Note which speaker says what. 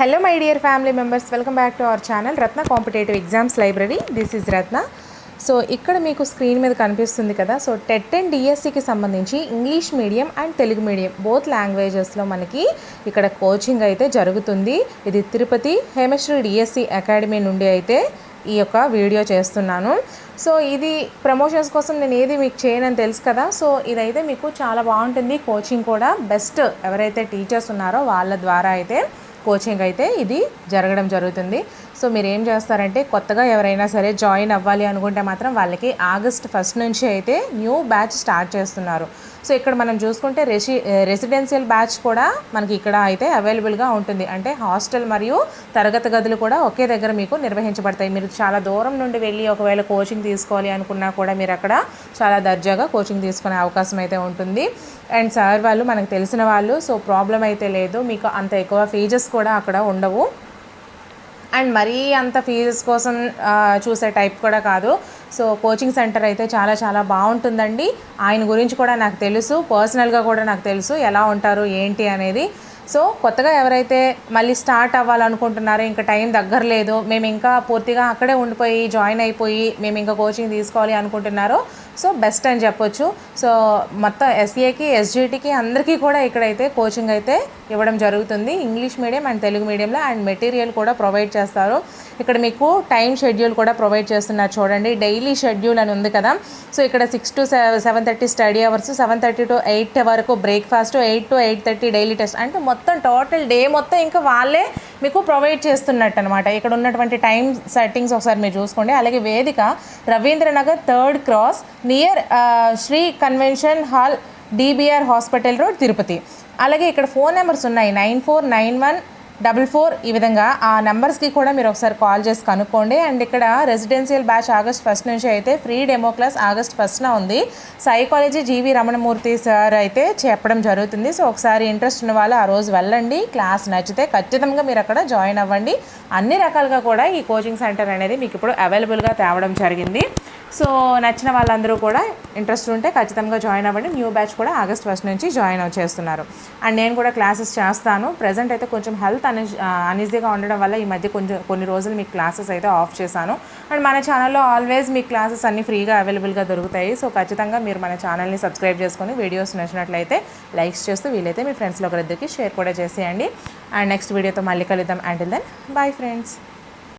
Speaker 1: Hello my dear family members welcome back to our channel Ratna competitive exams library this is Ratna so ఇక్కడ మీకు screen మీద కనిపిస్తుంది కదా so TET and డిఎస్సికి సంబంధించి English medium and Telugu medium both లాంగ్వేజెస్లో మనకి ఇక్కడ coaching అయితే జరుగుతుంది ఇది తిరుపతి హేమశ్రీ డిఎస్సి అకాడమీ నుండి అయితే ఈ యొక్క వీడియో చేస్తున్నాను సో ఇది ప్రమోషన్స్ కోసం నేను ఏది మీకు చేయనని తెలుసు కదా సో ఇదైతే మీకు చాలా బాగుంటుంది కోచింగ్ కూడా బెస్ట్ ఎవరైతే టీచర్స్ ఉన్నారో వాళ్ళ ద్వారా అయితే కోచింగ్ అయితే ఇది జరగడం జరుగుతుంది. సో మీరు ఏం చేస్తారంటే కొత్తగా ఎవరైనా సరే జాయిన్ అవ్వాలి అనుకుంటే మాత్రం వాళ్ళకి ఆగస్ట్ ఫస్ట్ నుంచి అయితే న్యూ బ్యాచ్ స్టార్ట్ చేస్తున్నారు. సో ఇక్కడ మనం చూసుకుంటే రెసి రెసిడెన్షియల్ బ్యాచ్ కూడా మనకి ఇక్కడ అయితే అవైలబుల్గా ఉంటుంది. అంటే హాస్టల్ మరియు తరగతి గదులు కూడా ఒకే దగ్గర మీకు నిర్వహించబడతాయి. మీరు చాలా దూరం నుండి వెళ్ళి ఒకవేళ కోచింగ్ తీసుకోవాలి అనుకున్నా కూడా మీరు అక్కడ చాలా దర్జాగా కోచింగ్ తీసుకునే అవకాశం అయితే ఉంటుంది. అండ్ సార్ వాళ్ళు మనకు తెలిసిన వాళ్ళు సో ప్రాబ్లం అయితే లేదు. మీకు అంత ఎక్కువ ఫీజెస్ కూడా అక్కడ ఉండవు. అండ్ మరీ అంత ఫీజెస్ కోసం చూసే టైప్ కూడా కాదు. సో కోచింగ్ సెంటర్ అయితే చాలా చాలా బాగుంటుందండి. ఆయన గురించి కూడా నాకు తెలుసు. పర్సనల్గా కూడా నాకు తెలుసు ఎలా ఉంటారు ఏంటి అనేది. సో కొత్తగా ఎవరైతే మళ్ళీ స్టార్ట్ అవ్వాలనుకుంటున్నారో ఇంకా టైం దగ్గర లేదు మేము ఇంకా పూర్తిగా అక్కడే ఉండిపోయి జాయిన్ అయిపోయి మేము ఇంకా కోచింగ్ తీసుకోవాలి అనుకుంటున్నారో సో బెస్ట్ అని చెప్పొచ్చు. సో మొత్తం ఎస్ఏకి ఎస్జిటికి అందరికీ కూడా ఇక్కడైతే కోచింగ్ అయితే ఇవ్వడం జరుగుతుంది. ఇంగ్లీష్ మీడియం అండ్ తెలుగు మీడియంలో అండ్ మెటీరియల్ కూడా ప్రొవైడ్ చేస్తారు. ఇక్కడ మీకు టైం షెడ్యూల్ కూడా ప్రొవైడ్ చేస్తున్నారు చూడండి. డైలీ షెడ్యూల్ అని ఉంది కదా. సో ఇక్కడ six to seven thirty study hours seven thirty to eight వరకు breakfast eight to eight thirty daily test అంటే మొత్తం టోటల్ డే మొత్తం ఇంకా వాళ్ళే మీకు ప్రొవైడ్ చేస్తున్నట్టు అనమాట ఇక్కడ ఉన్నటువంటి టైం సెట్టింగ్స్ ఒకసారి మీరు చూసుకోండి. అలాగే వేదిక Ravindranagar third cross near Sri convention hall DBR hospital road Tirupati అలాగే ఇక్కడ ఫోన్ నెంబర్స్ ఉన్నాయి. Nine four nine one double four ఈ విధంగా ఆ నెంబర్స్కి కూడా మీరు ఒకసారి కాల్ చేసి కనుక్కోండి. అండ్ ఇక్కడ రెసిడెన్షియల్ బ్యాచ్ ఆగస్ట్ ఫస్ట్ నుంచి అయితే ఫ్రీ డెమో క్లాస్ ఆగస్ట్ ఫస్ట్న ఉంది. సైకాలజీ జీవి రమణమూర్తి సార్ అయితే చెప్పడం జరుగుతుంది. సో ఒకసారి ఇంట్రెస్ట్ ఉన్న వాళ్ళు ఆ రోజు వెళ్ళండి. క్లాస్ నచ్చితే ఖచ్చితంగా మీరు అక్కడ జాయిన్ అవ్వండి. అన్ని రకాలుగా కూడా ఈ కోచింగ్ సెంటర్ అనేది మీకు ఇప్పుడు అవైలబుల్గా తేవడం జరిగింది. సో నచ్చిన వాళ్ళందరూ కూడా ఇంట్రెస్ట్ ఉంటే ఖచ్చితంగా జాయిన్ అవ్వండి. న్యూ బ్యాచ్ కూడా ఆగస్ట్ ఫస్ట్ నుంచి జాయిన్ చేస్తున్నారు. అండ్ నేను కూడా క్లాసెస్ చేస్తాను. ప్రజెంట్ అయితే కొంచెం హెల్త్ అని అనీజీగా ఉండడం వల్ల ఈ మధ్య కొంచెం కొన్ని రోజులు మీకు క్లాసెస్ అయితే ఆఫ్ చేశాను. అండ్ మన ఛానల్లో ఆల్వేస్ మీ క్లాసెస్ అన్ని ఫ్రీగా అవైలబుల్గా దొరుకుతాయి. సో ఖచ్చితంగా మీరు మన ఛానల్ని సబ్స్క్రైబ్ చేసుకొని వీడియోస్ నచ్చినట్లయితే లైక్స్ చేస్తూ వీలైతే మీ ఫ్రెండ్స్లో ఒకరిద్దరికి షేర్ కూడా చేసేయండి. అండ్ నెక్స్ట్ వీడియోతో మళ్ళీ కలుద్దాం. And then bye friends